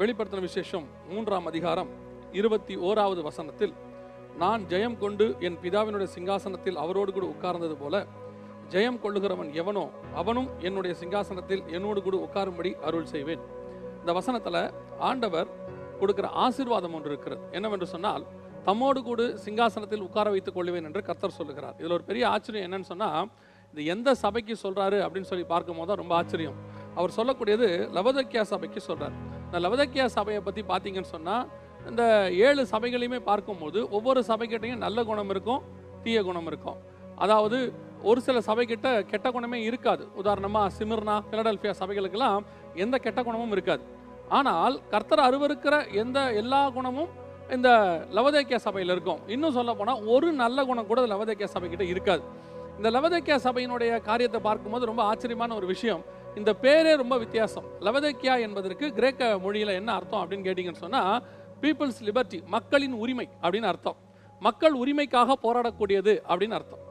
வெளிப்படுத்தின விசேஷம் மூன்றாம் அதிகாரம் இருபத்தி ஓராவது வசனத்தில் நான் ஜெயம் கொண்டு என் பிதாவினுடைய சிங்காசனத்தில் அவரோடு கூட உட்கார்ந்தது போல ஜெயம் கொள்ளுகிறவன் எவனோ அவனும் என்னுடைய சிங்காசனத்தில் என்னோடு கூட உட்காரும்படி அருள் செய்வேன். இந்த வசனத்துல ஆண்டவர் கொடுக்கிற ஆசீர்வாதம் ஒன்று இருக்கிறது. என்னவென்று சொன்னால் தம்மோடு கூட சிங்காசனத்தில் உட்கார வைத்துக் கொள்வேன் என்று கர்த்தர் சொல்லுகிறார். இதில் ஒரு பெரிய ஆச்சரியம் என்னன்னு சொன்னா இது எந்த சபைக்கு சொல்றாரு அப்படின்னு சொல்லி பார்க்கும்போது தான் ரொம்ப ஆச்சரியம். அவர் சொல்லக்கூடியது லவதக்கியா சபைக்கு சொல்கிறார் இந்த லவதக்கியா சபையை பற்றி பார்த்தீங்கன்னு சொன்னால் இந்த ஏழு சபைகளையுமே பார்க்கும்போது ஒவ்வொரு சபைக்கிட்டையும் நல்ல குணம் இருக்கும் தீய குணம் இருக்கும். அதாவது ஒரு சில சபைக்கிட்ட கெட்ட குணமே இருக்காது. உதாரணமாக சிமிர்னா பிலடெல்பியா சபைகளுக்கெல்லாம் எந்த கெட்ட குணமும் இருக்காது. ஆனால் கர்த்தர் அருவருக்கிற எந்த எல்லா குணமும் இந்த லவதேக்கியா சபையில் இருக்கும். இன்னும் சொல்ல போனால் ஒரு நல்ல குணம் கூட லவதேக்கியா சபைக்கிட்ட இருக்காது. இந்த லவதேக்கியா சபையினுடைய காரியத்தை பார்க்கும்போது ரொம்ப ஆச்சரியமான ஒரு விஷயம். இந்த பேரே ரொம்ப வித்தியாசம். லவதேக்கியா என்பதற்கு கிரேக்க மொழியில் என்ன அர்த்தம் அப்படின்னு கேட்டிங்கன்னு சொன்னால் பீப்புள்ஸ் லிபர்ட்டி மக்களின் உரிமை அப்படின்னு அர்த்தம். மக்கள் உரிமைக்காக போராடக்கூடியது அப்படின்னு அர்த்தம்.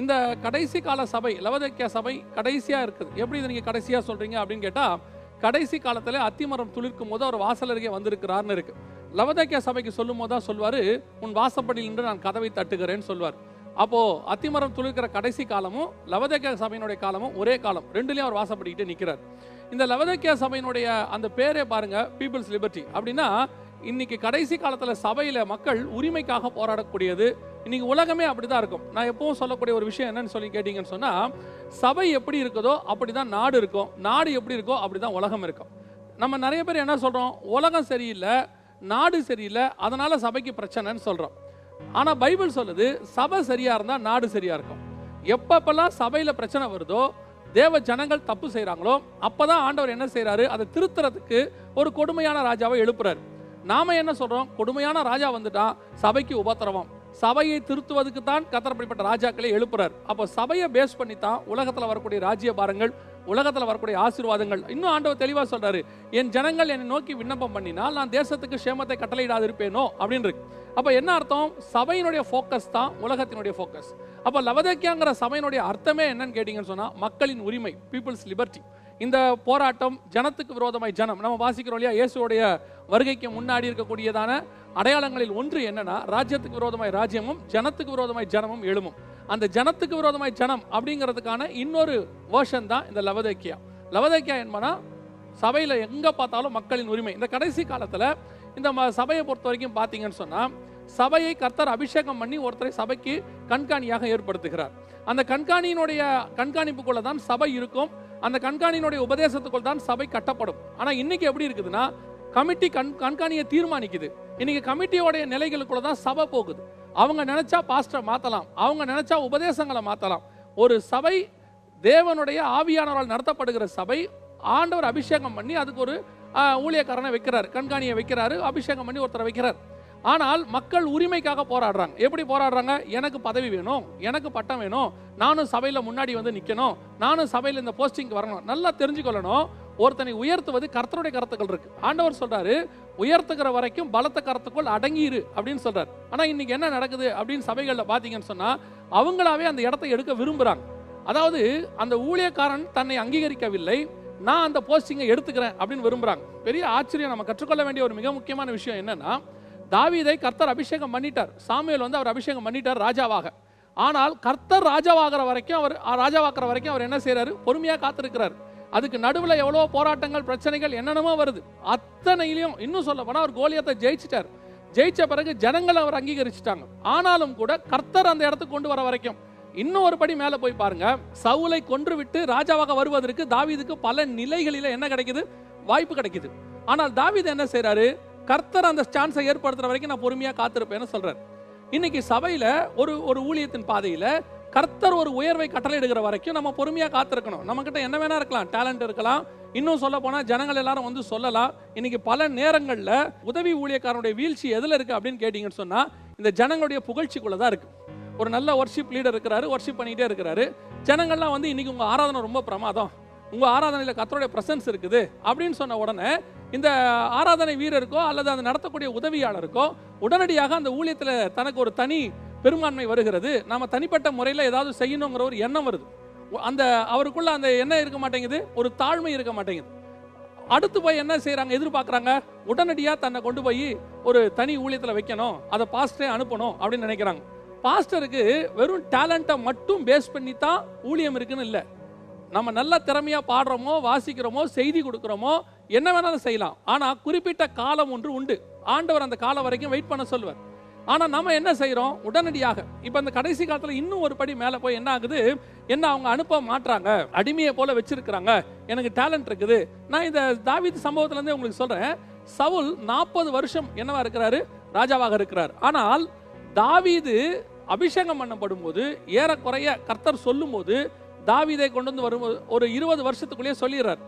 இந்த கடைசி கால சபை லவதேக்கியா சபை கடைசியா இருக்குது. எப்படி இதை நீங்கள் கடைசியாக சொல்றீங்க அப்படின்னு கேட்டால் கடைசி காலத்தில் அத்திமரம் துளிர்க்கும் போது அவர் வாசல் அருகே வந்திருக்கிறார்னு இருக்கு. லவதேக்கியா சபைக்கு சொல்லும் போது தான் சொல்வார் உன் வாசப்படியில் நின்று நான் கதவை தட்டுகிறேன்னு சொல்வார். அப்போது அத்திமரம் துளிர்க்கிற கடைசி காலமும் லவதேக்கியா சபையினுடைய காலமும் ஒரே காலம். ரெண்டுலேயும் அவர் வாசப்படிக்கிட்டு நிற்கிறார் இந்த லவதேக்கியா சபையினுடைய அந்த பேரே பாருங்க பீப்புள்ஸ் லிபர்ட்டி அப்படின்னா இன்னைக்கு கடைசி காலத்தில் சபையில் மக்கள் உரிமைக்காக போராடக்கூடியது. இன்னைக்கு உலகமே அப்படிதான் இருக்கும். நான் எப்பவும் சொல்லக்கூடிய ஒரு விஷயம் என்னன்னு சொல்லி கேட்டிங்கன்னு சொன்னால் சபை எப்படி இருக்குதோ அப்படிதான் நாடு இருக்கும். நாடு எப்படி இருக்கோ அப்படி தான் உலகம் இருக்கும். நம்ம நிறைய பேர் என்ன சொல்கிறோம் உலகம் சரியில்லை நாடு சரியில்லை அதனால் சபைக்கு பிரச்சனைன்னு சொல்கிறோம் ஆனா பைபிள் சொல்லுது சபை சரியா இருந்தா நாடு சரியா இருக்கும். எப்பப்பெல்லாம் சபையில பிரச்சனை வருதோ தேவ ஜனங்கள் தப்பு செய்றாங்களோ அப்பதான் ஆண்டவர் என்ன செய்கிறாரு அதை திருத்துறதுக்கு ஒரு கொடுமையான ராஜாவை எழுப்புறாரு. நாம என்ன சொல்றோம்? கொடுமையான ராஜா வந்துட்டான் சபைக்கு உபத்திரவம். சபையை திருத்துவதுக்கு தான் கத்தரப்படிப்பட்ட ராஜாக்களை எழுப்புறார். அப்போ சபையை பேஸ் பண்ணி தான் உலகத்துல வரக்கூடிய ராஜ்ய பாரங்கள் உலகத்தில் வரக்கூடிய ஆசீர்வாதங்கள். இன்னும் ஆண்டவர் தெளிவாக சொல்றாரு என் ஜனங்கள் என்னை நோக்கி விண்ணப்பம் பண்ணினால் நான் தேசத்துக்கு சேமத்தை கட்டளையிடாது இருப்பேனோ அப்படின்னு இருக்கு. என்ன அர்த்தம்? சபையினுடைய ஃபோக்கஸ் தான் உலகத்தினுடைய ஃபோக்கஸ் அப்போ லவதக்கியாங்கிற சபையினுடைய அர்த்தமே என்னன்னு கேட்டிங்கன்னு சொன்னால் மக்களின் உரிமை பீப்புள்ஸ் லிபர்ட்டி இந்த போராட்டம் ஜனத்துக்கு விரோதமாய் ஜனம். நம்ம வாசிக்கிறோம் இல்லையா இயேசுடைய வருகைக்கு முன்னாடி இருக்கக்கூடியதான அடையாளங்களில் ஒன்று என்னன்னா ராஜ்யத்துக்கு விரோதமாய் ராஜ்யமும் ஜனத்துக்கு விரோதமாய் ஜனமும் எழுமும். அந்த ஜனத்துக்கு விரோதமாய் ஜனம் அப்படிங்கிறதுக்கான இன்னொரு வேர்ஷன் தான் இந்த லவதேக்கியா. லவதேக்கியா என்பனா சபையில எங்க பார்த்தாலும் மக்களின் உரிமை. இந்த கடைசி காலத்துல இந்த ம- சபையை பொறுத்த வரைக்கும் பார்த்தீங்கன்னு சொன்னா சபையை கர்த்தர் அபிஷேகம் பண்ணி ஒருத்தரை சபைக்கு கண்காணியாக ஏற்படுத்துகிறார். அந்த கண்காணியினுடைய கண்காணிப்புக்குள்ள தான் சபை இருக்கும். அந்த கண்காணியினுடைய உபதேசத்துக்குள் தான் சபை கட்டப்படும். ஆனா இன்னைக்கு எப்படி இருக்குதுன்னா கமிட்டி கண் கண்காணியை தீர்மானிக்குது. இன்னைக்கு கமிட்டியோடைய நிலைகளுக்குள்ள தான் சபை போகுது. அவங்க நினைச்சா பாஸ்டர் மாற்றலாம் அவங்க நினைச்சா உபதேசங்களை மாற்றலாம் ஒரு சபை தேவனுடைய ஆவியானவரால் நடத்தப்படுகிற சபை ஆண்டவர் அபிஷேகம் பண்ணி அதுக்கு ஒரு ஊழியக்காரனை வைக்கிறார் கண்காணியை வைக்கிறாரு அபிஷேகம் பண்ணி ஒருத்தரை வைக்கிறார். ஆனால் மக்கள் உரிமைக்காக போராடுறாங்க. எப்படி போராடுறாங்க? எனக்கு பதவி வேணும் எனக்கு பட்டம் வேணும் நானும் சபையில் முன்னாடி வந்து நிற்கணும் நானும் சபையில் இந்த போஸ்டிங்க்கு வரணும். நல்லா தெரிஞ்சுக்கொள்ளணும். ஒருத்தனை உயர்த்துவது கர்த்தருடைய கருத்துக்கள் இருக்கு. ஆண்டவர் சொல்றாரு உயர்த்துகிற வரைக்கும் பலத்த கருத்துக்குள் அடங்கியிரு அப்படின்னு சொல்கிறார் ஆனால் இன்னைக்கு என்ன நடக்குது அப்படின்னு சபைகளில் பார்த்தீங்கன்னு சொன்னால் அவங்களாவே அந்த இடத்தை எடுக்க விரும்புகிறாங்க அதாவது அந்த ஊழியக்காரன் தன்னை அங்கீகரிக்கவில்லை நான் அந்த போஸ்டிங்கை எடுத்துக்கிறேன் அப்படின்னு விரும்புகிறாங்க பெரிய ஆச்சரியம் நம்ம கற்றுக்கொள்ள வேண்டிய ஒரு மிக முக்கியமான விஷயம் என்னன்னா தாவீதை கர்த்தர் அபிஷேகம் பண்ணிட்டார். சாமியல் வந்து அவர் அபிஷேகம் பண்ணிட்டார் ராஜாவாக. ஆனால் கர்த்தர் ராஜாவாகிற வரைக்கும் அவர் ஆ, ராஜாவாக்குற வரைக்கும் அவர் என்ன செய்கிறாரு பொறுமையாக காத்திருக்கிறார். அதுக்கு நடுவில் எவ்வளோ போராட்டங்கள் பிரச்சனைகள் என்னென்னமோ வருது. அத்தனையிலையும் இன்னும் சொல்ல போனால் அவர் கோலியத்தை ஜெயிச்சிட்டார். ஜெயிச்ச பிறகு ஜனங்கள் அவர் அங்கீகரிச்சிட்டாங்க. ஆனாலும் கூட கர்த்தர் அந்த இடத்துக்கு கொண்டு வர வரைக்கும் இன்னும் ஒரு படி மேலே போய் பாருங்க. சவுலை கொன்று விட்டு ராஜாவாக வருவதற்கு தாவீதுக்கு பல நிலைகளில் என்ன கிடைக்குது? வாய்ப்பு கிடைக்குது. ஆனால் தாவீது என்ன செய்கிறாரு கர்த்தர் அந்த சான்ஸை ஏற்படுத்துற வரைக்கும் நான் பொறுமையாக காத்திருப்பேன்னு சொல்கிறார் இன்னைக்கு சபையில் ஒரு ஒரு ஊழியத்தின் பாதையில் கர்த்தர் ஒரு உயர்வை கட்டளையிடுகிற வரைக்கும் நம்ம பொறுமையாக காத்திருக்கணும். நம்மக்கிட்ட என்ன வேணா இருக்கலாம். டேலண்ட் இருக்கலாம். இன்னும் சொல்ல போனால் ஜனங்கள் எல்லாரும் வந்து சொல்லலாம். இன்னைக்கு பல நேரங்களில் உதவி ஊழியக்காரனுடைய வீழ்ச்சி எதில் இருக்கு அப்படின்னு கேட்டீங்கன்னு சொன்னால் இந்த ஜனங்களுடைய புகழ்ச்சிக்குள்ள தான் இருக்கு. ஒரு நல்ல ஒர்ஷிப் லீடர் இருக்கிறாரு ஒர்ஷிப் பண்ணிகிட்டே இருக்கிறாரு. ஜனங்கள்லாம் வந்து இன்னைக்கு உங்கள் ஆராதனை ரொம்ப பிரமாதம். உங்கள் ஆராதனையில் கத்தருடைய ப்ரெசன்ஸ் இருக்குது அப்படின்னு சொன்ன உடனே இந்த ஆராதனை வீரருக்கோ அல்லது அந்த நடத்தக்கூடிய உதவியாளருக்கோ உடனடியாக அந்த ஊழியத்தில் தனக்கு ஒரு தனி பெரும்பான்மை வருகிறது. நம்ம தனிப்பட்ட முறையில் ஏதாவது செய்யணுங்கிற ஒரு எண்ணம் வருது. அந்த அவருக்குள்ள அந்த எண்ணம் இருக்க மாட்டேங்குது ஒரு தாழ்மை இருக்க மாட்டேங்குது. அடுத்து போய் என்ன செய்கிறாங்க எதிர்பார்க்குறாங்க? உடனடியாக தன்னை கொண்டு போய் ஒரு தனி ஊழியத்தில் வைக்கணும் அதை பாஸ்டரே அனுப்பணும் அப்படின்னு நினைக்கிறாங்க. பாஸ்டருக்கு வெறும் டேலண்ட்டை மட்டும் பேஸ் பண்ணி தான் ஊழியம் இருக்குன்னு இல்லை. நம்ம நல்ல திறமையாக பாடுறோமோ வாசிக்கிறோமோ செய்தி கொடுக்குறோமோ என்ன வேணாலும் செய்யலாம். ஆனால் குறிப்பிட்ட காலம் ஒன்று உண்டு. ஆண்டவர் அந்த காலம் வரைக்கும் வெயிட் பண்ண சொல்வார் ஆனால் நம்ம என்ன செய்கிறோம் உடனடியாக. இப்போ இந்த கடைசி காலத்தில் இன்னும் ஒரு படி மேலே போய் என்ன ஆகுது? என்ன அவங்க அனுப்ப மாட்டுறாங்க அடிமையை போல வச்சிருக்கிறாங்க. எனக்கு டேலண்ட் இருக்குது. நான் இந்த தாவீது சம்பவத்துலேருந்தே உங்களுக்கு சொல்கிறேன் சவுல் நாற்பது வருஷம் என்னவா இருக்கிறாரு? ராஜாவாக இருக்கிறார். ஆனால் தாவீது அபிஷேகம் பண்ணப்படும் போது ஏறக்குறைய கர்த்தர் சொல்லும்போது தாவீதை கொண்டு வந்து வரும்போது ஒரு இருபது வருஷத்துக்குள்ளேயே சொல்லிடுறார்.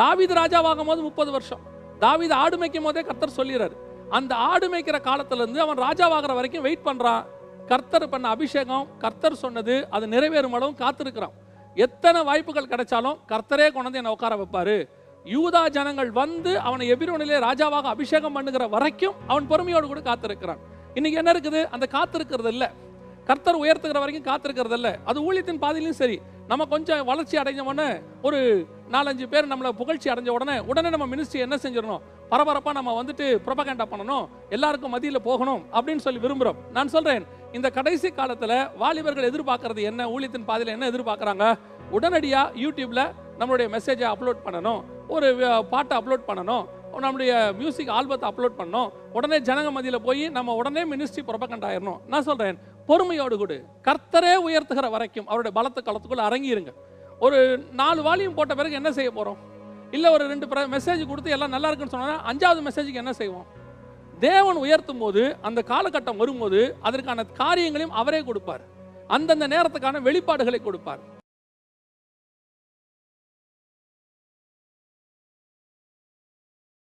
தாவீது ராஜாவாகும் போது முப்பது வருஷம். தாவீது ஆடு மேய்க்கும் போதே கர்த்தர் சொல்லிடுறாரு. அந்த ஆடு மேய்க்கிற காலத்திலேருந்து அவன் ராஜாவாகிற வரைக்கும் வெயிட் பண்ணுறான் கர்த்தர் பண்ண அபிஷேகம் கர்த்தர் சொன்னது அது நிறைவேறும் அளவும் காத்திருக்கிறான். எத்தனை வாய்ப்புகள் கிடைச்சாலும் கர்த்தரே கொண்டு வந்து என்னை உட்கார வைப்பார். யூதா ஜனங்கள் வந்து அவனை எபிரோனிலே ராஜாவாக அபிஷேகம் பண்ணுகிற வரைக்கும் அவன் பொறுமையோடு கூட காத்திருக்கிறான். இன்னைக்கு என்ன இருக்குது? அந்த காத்திருக்கிறது இல்லை. கர்த்தர் உயர்த்துகிற வரைக்கும் காத்திருக்கிறது இல்லை. அது ஊழியத்தின் பாதையிலும் சரி. நம்ம கொஞ்சம் வளர்ச்சி அடைஞ்ச உடனே ஒரு நாலஞ்சு பேர் நம்மளை புகழ்ச்சி அடைஞ்ச உடனே உடனே நம்ம மினிஸ்ட்ரி என்ன செஞ்சிடணும்? பரபரப்பாக நம்ம வந்துட்டு ப்ரொபகண்டா பண்ணணும் எல்லாருக்கும் மதியில் போகணும் அப்படின்னு சொல்லி விரும்புகிறோம் நான் சொல்கிறேன் இந்த கடைசி காலத்தில் வாலிபர்கள் எதிர்பார்க்கறது என்ன ஊழியத்தின் பாதையில் என்ன எதிர்பார்க்குறாங்க? உடனடியாக யூடியூப்பில் நம்மளுடைய மெசேஜை அப்லோட் பண்ணணும். ஒரு பாட்டை அப்லோட் பண்ணணும். நம்முடைய மியூசிக் ஆல்பத்தை அப்லோட் பண்ணணும். உடனே ஜனங்க மதியில் போய் நம்ம உடனே மினிஸ்ட்ரி ப்ரொபகண்ட் ஆயிரணும். நான் சொல்கிறேன் பொறுமையோடு கூடு. கர்த்தரே உயர்த்துகிற வரைக்கும் அவருடைய பலத்த களத்துக்குள்ள அரங்கிருங்க ஒரு நாலு வால்யூம் போட்ட பிறகு என்ன செய்ய போகிறோம் இல்லை ஒரு ரெண்டு மெசேஜ் கொடுத்து எல்லாம் நல்லா இருக்குன்னு சொன்னா அஞ்சாவது மெசேஜுக்கு என்ன செய்வோம்? தேவன் உயர்த்தும் போது அந்த காலகட்டம் வரும்போது அதற்கான காரியங்களையும் அவரே கொடுப்பார். அந்தந்த நேரத்துக்கான வெளிப்பாடுகளை கொடுப்பார்.